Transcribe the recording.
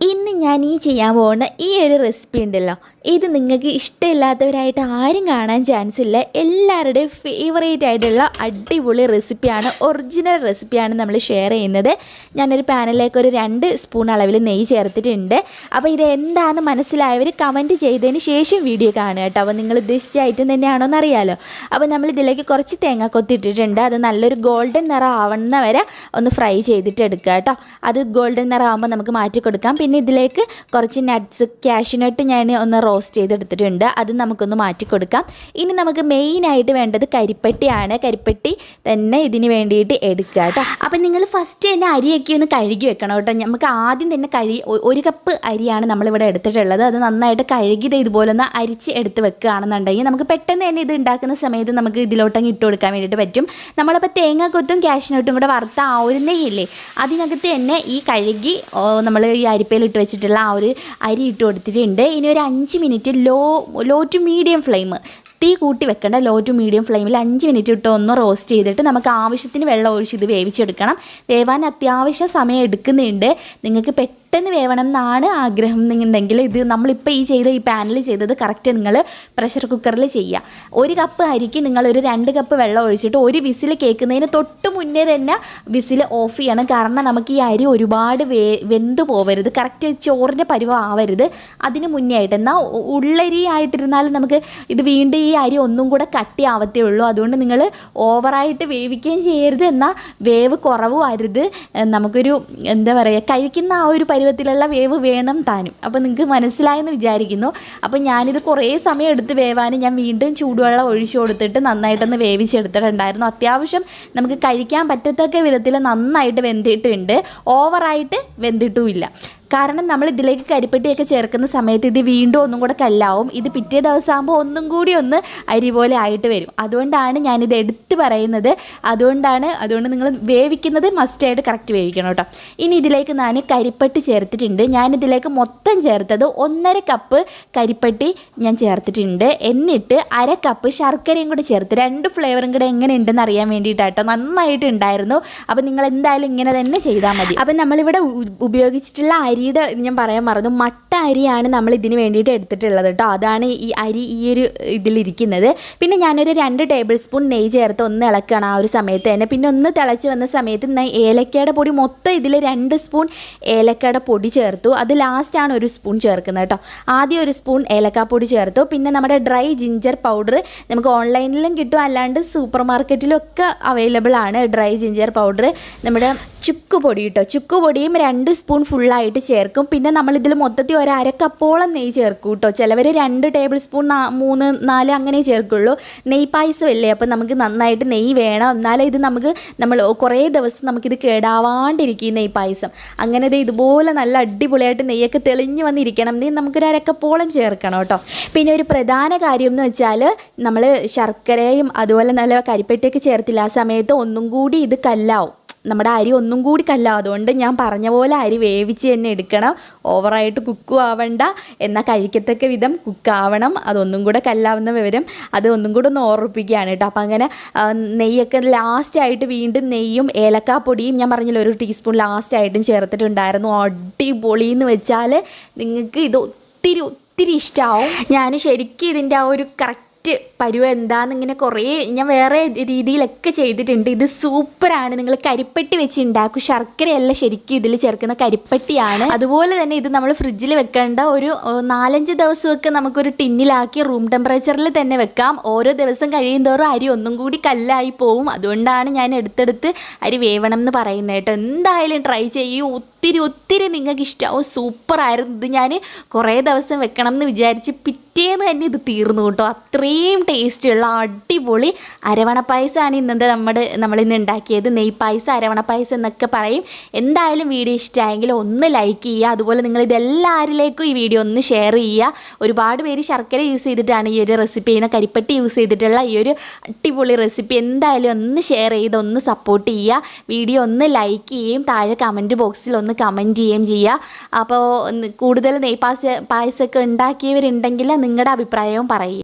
ഇന്ന് ഞാൻ ഈ ചെയ്യാൻ പോകുന്ന ഈ ഒരു റെസിപ്പി ഉണ്ടല്ലോ. ഇത് നിങ്ങൾക്ക് ഇഷ്ടമില്ലാത്തവരായിട്ട് ആരും കാണാൻ ചാൻസ് ഇല്ല. എല്ലാവരുടെയും ഫേവറേറ്റ് ആയിട്ടുള്ള അടിപൊളി റെസിപ്പിയാണ് ഒറിജിനൽ റെസിപ്പിയാണ് നമ്മൾ ഷെയർ ചെയ്യുന്നത്. ഞാനൊരു പാനിലേക്ക് ഒരു രണ്ട് സ്പൂൺ അളവിൽ നെയ്യ് ചേർത്തിട്ടുണ്ട്. അപ്പോൾ ഇത് എന്താണെന്ന് മനസ്സിലായവർ കമന്റ് ചെയ്തതിന് ശേഷം വീഡിയോ കാണുക കേട്ടോ. അപ്പോൾ നിങ്ങൾ ഉദ്ദേശിച്ച ഐറ്റം തന്നെയാണോ എന്നറിയാലോ അപ്പോൾ നമ്മൾ ഇതിലേക്ക് കുറച്ച് തേങ്ങ കൊത്തിട്ടിട്ടുണ്ട് അത് നല്ലൊരു ഗോൾഡൻ നിറം ആവുന്ന വരെ ഒന്ന് ഫ്രൈ ചെയ്തിട്ട് എടുക്കുക കേട്ടോ. അത് ഗോൾഡൻ നിറം ആകുമ്പോൾ നമുക്ക് മാറ്റി കൊടുക്കാം പിന്നെ ഇതിലേക്ക് കുറച്ച് നട്ട്സ് ക്യാഷ്നട്ട് ഞാൻ ഒന്ന് റോസ്റ്റ് ചെയ്തെടുത്തിട്ടുണ്ട്. അത് നമുക്കൊന്ന് മാറ്റി കൊടുക്കാം ഇനി നമുക്ക് മെയിനായിട്ട് വേണ്ടത് കരിപ്പട്ടിയാണ്. കരിപ്പട്ടി തന്നെ ഇതിന് വേണ്ടിയിട്ട് എടുക്കുക കേട്ടോ. അപ്പം നിങ്ങൾ ഫസ്റ്റ് തന്നെ അരിയൊക്കെ ഒന്ന് കഴുകി വെക്കണം കേട്ടോ. നമുക്ക് ആദ്യം തന്നെ കഴുകി ഒരു കപ്പ് അരിയാണ് നമ്മളിവിടെ എടുത്തിട്ടുള്ളത്. അത് നന്നായിട്ട് കഴുകി ദേ ഇതുപോലെ ഒന്ന് അരിച്ച് എടുത്ത് വെക്കുകയാണെന്നുണ്ടെങ്കിൽ നമുക്ക് പെട്ടെന്ന് തന്നെ ഇത് ഉണ്ടാക്കുന്ന സമയത്ത് നമുക്ക് ഇതിലോട്ടങ്ങ് ഇട്ട് കൊടുക്കാൻ വേണ്ടിയിട്ട് പറ്റും. നമ്മളപ്പോൾ തേങ്ങ കൊത്തും കാഷ്നട്ടും കൂടെ വറുത്ത ആ ഒരു നെയ്യില്ലേ അതിനകത്ത് തന്നെ ഈ കഴുകി നമ്മൾ ഈ അരിപ്പയിൽ ഇട്ട് വെച്ചിട്ടുള്ള ആ ഒരു അരി ഇട്ട് കൊടുത്തിട്ടുണ്ട്. ഇനി ഒരു അഞ്ച് minute low low to medium flame. തീ കൂട്ടി വെക്കേണ്ട ലോ ടു മീഡിയം ഫ്ലെയിമിൽ അഞ്ച് മിനിറ്റ് ഇട്ട് ഒന്ന് റോസ്റ്റ് ചെയ്തിട്ട് നമുക്ക് ആവശ്യത്തിന് വെള്ളം ഒഴിച്ച് ഇത് വേവിച്ചെടുക്കണം. വേവാൻ അത്യാവശ്യം സമയം എടുക്കുന്നുണ്ട്. നിങ്ങൾക്ക് പെട്ടെന്ന് വേവണം എന്നാണ് ആഗ്രഹം എന്നുണ്ടെങ്കിൽ ഇത് നമ്മളിപ്പോൾ ഈ ചെയ്ത ഈ പാനിൽ ചെയ്തത് കറക്റ്റ് നിങ്ങൾ പ്രഷർ കുക്കറിൽ ചെയ്യുക ഒരു കപ്പ് അരിക്ക് നിങ്ങൾ ഒരു രണ്ട് കപ്പ് വെള്ളം ഒഴിച്ചിട്ട് ഒരു വിസിൽ കേൾക്കുന്നതിന് തൊട്ട് മുന്നേ തന്നെ വിസിൽ ഓഫ് ചെയ്യണം. കാരണം നമുക്ക് ഈ അരി ഒരുപാട് വേ വെന്ത് പോവരുത്. കറക്റ്റ് ചോറിന്റെ പരുവം ആവരുത്. അതിന് മുന്നേ ആയിട്ട്. എന്നാൽ ഉള്ളരി ആയിട്ടിരുന്നാലും നമുക്ക് ഇത് വീണ്ടും ഈ അരി ഒന്നും കൂടെ കട്ടി ആവത്തേ ഉള്ളൂ. അതുകൊണ്ട് നിങ്ങൾ ഓവറായിട്ട് വേവിക്കുകയും ചെയ്യരുത്. എന്നാൽ വേവ് കുറവും അരുത്. നമുക്കൊരു എന്താ പറയുക കഴിക്കുന്ന ആ ഒരു പരുവത്തിലുള്ള വേവ് വേണം താനും. അപ്പോൾ നിങ്ങൾക്ക് മനസ്സിലായെന്ന് വിചാരിക്കുന്നു. അപ്പോൾ ഞാനിത് കുറേ സമയം എടുത്ത് വേവാനും ഞാൻ വീണ്ടും ചൂടുവെള്ളം ഒഴിച്ചു കൊടുത്തിട്ട് നന്നായിട്ടൊന്ന് വേവിച്ചെടുത്തിട്ടുണ്ടായിരുന്നു. അത്യാവശ്യം നമുക്ക് കഴിക്കാൻ പറ്റത്തക്ക വിധത്തിൽ നന്നായിട്ട് വെന്തിട്ടുണ്ട്. ഓവറായിട്ട് വെന്തിട്ടുമില്ല. കാരണം നമ്മൾ ഇതിലേക്ക് കരിപ്പെട്ടിയൊക്കെ ചേർക്കുന്ന സമയത്ത് ഇത് വീണ്ടും ഒന്നും കൂടെ കല്ലാവും. ഇത് പിറ്റേ ദിവസം ആകുമ്പോൾ ഒന്നും കൂടി ഒന്ന് അരി പോലെ ആയിട്ട് വരും. അതുകൊണ്ടാണ് ഞാനിത് എടുത്ത് പറയുന്നത്. അതുകൊണ്ടാണ് അതുകൊണ്ട് നിങ്ങൾ വേവിക്കുന്നത് മസ്റ്റായിട്ട് കറക്റ്റ് വേവിക്കണം കേട്ടോ. ഇനി ഇതിലേക്ക് ഞാൻ കരിപ്പട്ടി ചേർത്തിട്ടുണ്ട്. ഞാനിതിലേക്ക് മൊത്തം ചേർത്തത് ഒന്നര കപ്പ് കരിപ്പട്ടി ഞാൻ ചേർത്തിട്ടുണ്ട്. എന്നിട്ട് അര കപ്പ് ശർക്കരയും കൂടി ചേർത്ത് രണ്ട് ഫ്ലേവറും കൂടെ എങ്ങനെ ഉണ്ടെന്ന് അറിയാൻ വേണ്ടിയിട്ടാട്ടോ നന്നായിട്ട് ഉണ്ടായിരുന്നു. അപ്പോൾ നിങ്ങൾ എന്തായാലും ഇങ്ങനെ തന്നെ ചെയ്താൽ മതി. അപ്പം നമ്മളിവിടെ ഉപയോഗിച്ചിട്ടുള്ള ഉപയോഗിച്ചിട്ടുള്ള അരിയുടെ ഞാൻ പറയാൻ മറന്നു. മട്ട അരിയാണ് നമ്മൾ ഇതിന് വേണ്ടിയിട്ട് എടുത്തിട്ടുള്ളത് കേട്ടോ. അതാണ് ഈ അരി ഈ ഒരു ഇതിലിരിക്കുന്നത്. പിന്നെ ഞാനൊരു രണ്ട് ടേബിൾ സ്പൂൺ നെയ്യ് ചേർത്ത് ഒന്ന് ഇളക്കണം ആ ഒരു സമയത്ത് തന്നെ. പിന്നെ ഒന്ന് തിളച്ച് വന്ന സമയത്ത് ഏലക്കയുടെ പൊടി മൊത്തം ഇതിൽ രണ്ട് സ്പൂൺ ഏലക്കയുടെ പൊടി ചേർത്തു. അത് ലാസ്റ്റാണ് ഒരു സ്പൂൺ ചേർക്കുന്നത് കേട്ടോ. ആദ്യം ഒരു സ്പൂൺ ഏലക്കാപ്പൊടി ചേർത്തു. പിന്നെ നമ്മുടെ ഡ്രൈ ജിഞ്ചർ പൗഡർ നമുക്ക് ഓൺലൈനിലും കിട്ടും. അല്ലാണ്ട് സൂപ്പർ മാർക്കറ്റിലും ഒക്കെ അവൈലബിൾ ആണ് ഡ്രൈ ജിഞ്ചർ പൗഡർ നമ്മുടെ ചുക്ക് പൊടി കേട്ടോ. ചുക്ക് പൊടിയും രണ്ട് സ്പൂൺ ഫുള്ളായിട്ട് ചേർക്കും. പിന്നെ നമ്മളിതിൽ മൊത്തത്തിൽ ഒരു അരക്കപ്പോളം നെയ്യ് ചേർക്കും കേട്ടോ. ചിലവർ രണ്ട് ടേബിൾ സ്പൂൺ മൂന്ന് നാല് അങ്ങനെ ചേർക്കുള്ളൂ. നെയ്യ് പായസം അല്ലേ? അപ്പം നമുക്ക് നന്നായിട്ട് നെയ്യ് വേണം. എന്നാലേ ഇത് നമുക്ക് നമ്മൾ കുറേ ദിവസം നമുക്കിത് കേടാവാണ്ടിരിക്കും നെയ്യ് പായസം. അങ്ങനെ ഇതുപോലെ നല്ല അടിപൊളിയായിട്ട് നെയ്യൊക്കെ തെളിഞ്ഞ് വന്നിരിക്കണം. നീ നമുക്കൊരു അരക്കപ്പോളം ചേർക്കണം കേട്ടോ. പിന്നെ ഒരു പ്രധാന കാര്യം എന്ന് വെച്ചാൽ നമ്മൾ ശർക്കരയും അതുപോലെ നല്ല കരിപ്പെട്ടിയൊക്കെ ചേർത്തില്ല ആ സമയത്ത് ഒന്നും കൂടി ഇത് കല്ലാവും. നമ്മുടെ അരി ഒന്നും കൂടി കല്ല. അതുകൊണ്ട് ഞാൻ പറഞ്ഞ പോലെ അരി വേവിച്ച് തന്നെ എടുക്കണം. ഓവറായിട്ട് കുക്കും ആവണ്ട. എന്നാൽ കഴിക്കത്തക്ക വിധം കുക്കാവണം അതൊന്നും കൂടെ കല്ലാവുന്ന വിവരം അത് ഒന്നും കൂടെ ഒന്ന് ഓർമ്മിപ്പിക്കുകയാണ് കേട്ടോ. അപ്പം അങ്ങനെ നെയ്യൊക്കെ ലാസ്റ്റായിട്ട് വീണ്ടും നെയ്യും ഏലക്കാപ്പൊടിയും ഞാൻ പറഞ്ഞില്ല ഒരു ടീസ്പൂൺ ലാസ്റ്റായിട്ടും ചേർത്തിട്ടുണ്ടായിരുന്നു. അടിപൊളി എന്ന് വെച്ചാൽ നിങ്ങൾക്ക് ഇത് ഒത്തിരി ഒത്തിരി ഇഷ്ടമാവും ഞാൻ ശരിക്കും ഇതിന്റെ ആ ഒരു കറക്റ്റ് പരുവം എന്താന്ന് ഇങ്ങനെ കുറേ ഞാൻ വേറെ രീതിയിലൊക്കെ ചെയ്തിട്ടുണ്ട്. ഇത് സൂപ്പറാണ്. നിങ്ങൾ കരിപ്പെട്ടി വെച്ച് ഉണ്ടാക്കും. ശർക്കരയല്ല ശരിക്കും ഇതിൽ ചേർക്കുന്ന കരിപ്പെട്ടിയാണ്. അതുപോലെ തന്നെ ഇത് നമ്മൾ ഫ്രിഡ്ജിൽ വെക്കേണ്ട ഒരു നാലഞ്ച് ദിവസമൊക്കെ നമുക്കൊരു ടിന്നിലാക്കി റൂം ടെമ്പറേച്ചറിൽ തന്നെ വെക്കാം. ഓരോ ദിവസം കഴിയും തോറും അരി ഒന്നും കൂടി കല്ലായി പോവും. അതുകൊണ്ടാണ് ഞാൻ എടുത്തെടുത്ത് അരി വേവണം എന്ന് പറയുന്നത് കേട്ടോ. എന്തായാലും ട്രൈ ചെയ്യൂ. ഒത്തിരി ഒത്തിരി നിങ്ങൾക്ക് ഇഷ്ടമാവും സൂപ്പറായിരുന്നു. ഇത് ഞാൻ കുറേ ദിവസം വെക്കണം എന്ന് വിചാരിച്ച് പിറ്റേന്ന് തന്നെ ഇത് തീർന്നു കേട്ടോ. അത്രയും ടേസ്റ്റുള്ള അടിപൊളി അരവണ പായസമാണ് ഇന്നത്തെ നമ്മുടെ നമ്മളിന്ന് ഉണ്ടാക്കിയത്. നെയ് പായസം അരവണ പായസം എന്നൊക്കെ പറയും. എന്തായാലും വീഡിയോ ഇഷ്ടമായെങ്കിൽ ഒന്ന് ലൈക്ക് ചെയ്യുക. അതുപോലെ നിങ്ങൾ ഇതെല്ലാവരിലേക്കും ഈ വീഡിയോ ഒന്ന് ഷെയർ ചെയ്യുക. ഒരുപാട് പേര് ശർക്കര യൂസ് ചെയ്തിട്ടാണ് ഈ ഒരു റെസിപ്പി ചെയ്യുന്ന കരിപ്പട്ടി യൂസ് ചെയ്തിട്ടുള്ള ഈ ഒരു അടിപൊളി റെസിപ്പി എന്തായാലും ഒന്ന് ഷെയർ ചെയ്ത് ഒന്ന് സപ്പോർട്ട് ചെയ്യുക. വീഡിയോ ഒന്ന് ലൈക്ക് ചെയ്യുകയും താഴെ കമന്റ് ബോക്സിൽ ഒന്ന് കമന്റ് ചെയ്യുകയും ചെയ്യുക അപ്പോൾ കൂടുതൽ നെയ് പായസ പായസമൊക്കെ ഉണ്ടാക്കിയവരുണ്ടെങ്കിൽ നിങ്ങളുടെ അഭിപ്രായവും പറയുക